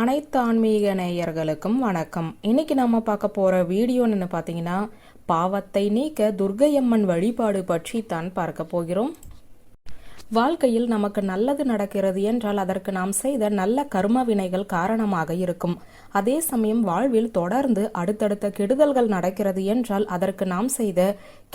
அனைத்து ஆன்மீக நேயர்களுக்கும் வணக்கம். இன்னைக்கு நம்ம பார்க்க போற வீடியோன்னு பார்த்தீங்கன்னா பாவத்தை நீக்க துர்கையம்மன் வழிபாடு பற்றி தான் பார்க்க போகிறோம். வாழ்க்கையில் நமக்கு நல்லது நடக்கிறது என்றால் அதற்கு நாம் செய்த நல்ல கர்ம வினைகள் காரணமாக இருக்கும். அதே சமயம் வாழ்வில் தொடர்ந்து அடுத்தடுத்த கெடுதல்கள் நடக்கிறது என்றால் அதற்கு நாம் செய்த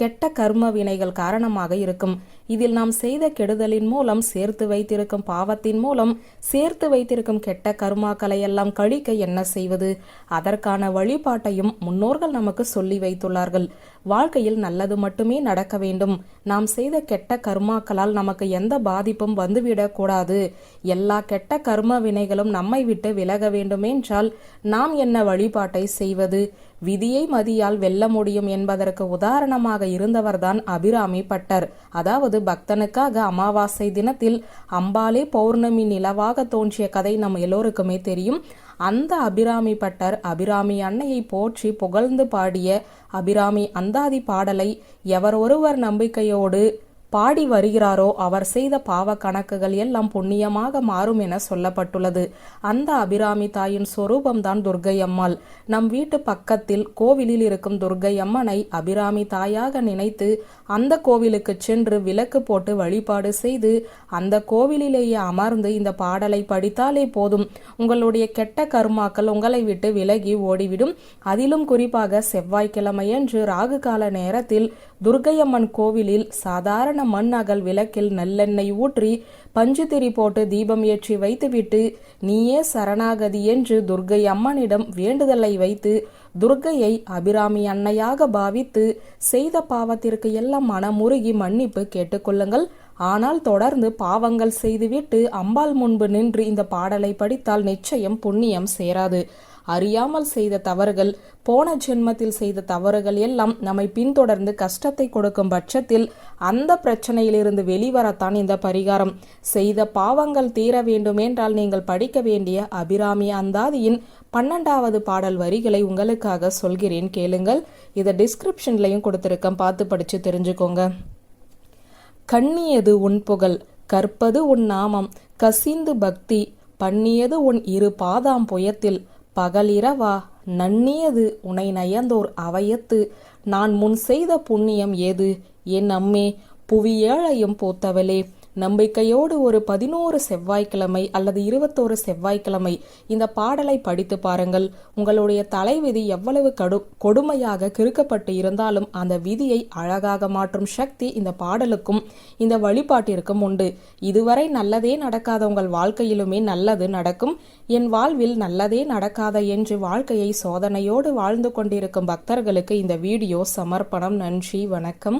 கெட்ட கர்ம வினைகள் காரணமாக இருக்கும். இதில் நாம் செய்த கெடுதலின் மூலம் சேர்த்து வைத்திருக்கும் பாவத்தின் மூலம் சேர்த்து வைத்திருக்கும் கெட்ட கருமாக்களை எல்லாம் கழிக்க என்ன செய்வது? அதற்கான வழிபாட்டையும் முன்னோர்கள் நமக்கு சொல்லி வைத்துள்ளார்கள். வாழ்க்கையில் நல்லது மட்டுமே நடக்க வேண்டும். நாம் செய்த கெட்ட கர்மாக்களால் நமக்கு எந்த பாதிப்பும் வந்துவிடக் கூடாது. எல்லா கெட்ட கர்ம வினைகளும் நம்மை விட்டு விலக வேண்டுமென்றால் நாம் என்ன வழிபாட்டை செய்வது? விதியை மதியால் வெல்ல முடியும் என்பதற்கு உதாரணமாக இருந்தவர்தான் அபிராமி பட்டர். அதாவது பக்தனுக்காக அமாவாசை தினத்தில் அம்பாலே பௌர்ணமி நிலவாக தோன்றிய கதை நம் எல்லோருக்குமே தெரியும். அந்த அபிராமி பட்டர் அபிராமி அன்னையை போற்றி புகழ்ந்து பாடிய அபிராமி அந்தாதி பாடலை எவர் ஒருவர் நம்பிக்கையோடு பாடி வருகிறாரோ அவர் செய்த பாவ கணக்குகள் எல்லாம் புண்ணியமாக மாறும் என சொல்லப்பட்டுள்ளது. அந்த அபிராமி தாயின் சொரூபம்தான் துர்கை அம்மாள் நம் வீட்டு பக்கத்தில் கோவிலில் இருக்கும் துர்கை அம்மனை அபிராமி தாயாக நினைத்து அந்த கோவிலுக்கு சென்று விளக்கு போட்டு வழிபாடு செய்து அந்த கோவிலிலேயே அமர்ந்து இந்த பாடலை படித்தாலே போதும். உங்களுடைய கெட்ட கருமாக்கள் உங்களை விட்டு விலகி ஓடிவிடும். அதிலும் குறிப்பாக செவ்வாய்க்கிழமையன்று ராகு கால நேரத்தில் துர்கையம்மன் கோவிலில் சாதாரண மண் அகல் விளக்கில் நல்லெண்ணெய் ஊற்றி பஞ்சுத்திரி போட்டு தீபம் ஏற்றி வைத்துவிட்டு நீயே சரணாகதி என்று துர்கை அம்மனிடம் வேண்டுதலை வைத்து துர்கையை அபிராமி அன்னையாக பாவித்து செய்த பாவத்திற்கு எல்லாம் மனமுருகி மன்னிப்பு கேட்டுக்கொள்ளுங்கள் ஆனால் தொடர்ந்து பாவங்கள் செய்துவிட்டு அம்பாள் முன்பு நின்று இந்த பாடலை படித்தால் நிச்சயம் புண்ணியம் சேராது. அறியாமல் செய்த தவறுகள் போன ஜென்மத்தில் செய்த தவறுகள் எல்லாம் நம்மை பின்தொடர்ந்து கஷ்டத்தை கொடுக்கும் பட்சத்தில் அந்த பிரச்சனையிலிருந்து வெளிவரத்தான் இந்த பரிகாரம். செய்த பாவங்கள் தீர வேண்டுமென்றால் நீங்கள் படிக்க வேண்டிய அபிராமி அந்தாதியின் பன்னெண்டாவது பாடல் வரிகளை உங்களுக்காக சொல்கிறேன். கேளுங்கள். இதை டிஸ்கிரிப்ஷன்லையும் கொடுத்துருக்கேன். பார்த்து படித்து தெரிஞ்சுக்கோங்க. கண்ணியது உன் புகழ் கற்பது உன் நாமம் கசிந்து பக்தி பண்ணியது உன் இரு பாதாம் புயத்தில். பகலிரவா நன்னியது உனை நயந்தோர் அவையத்து. நான் முன் செய்த புண்ணியம் ஏது? என் அம்மே புவியேழையும் போத்தவளே. நம்பிக்கையோடு ஒரு பதினோரு செவ்வாய்க்கிழமை அல்லது இருபத்தோரு செவ்வாய்க்கிழமை இந்த பாடலை படித்து பாருங்கள். உங்களுடைய தலைவிதி எவ்வளவு கடு கொடுமையாக கிறுக்கப்பட்டு இருந்தாலும் அந்த விதியை அழகாக மாற்றும் சக்தி இந்த பாடலுக்கும் இந்த வழிபாட்டிற்கும் உண்டு. இதுவரை நல்லதே நடக்காத உங்கள் வாழ்க்கையிலுமே நல்லது நடக்கும். என் வாழ்வில் நல்லதே நடக்காத என்று வாழ்க்கையை சோதனையோடு வாழ்ந்து கொண்டிருக்கும் பக்தர்களுக்கு இந்த வீடியோ சமர்ப்பணம். நன்றி வணக்கம்.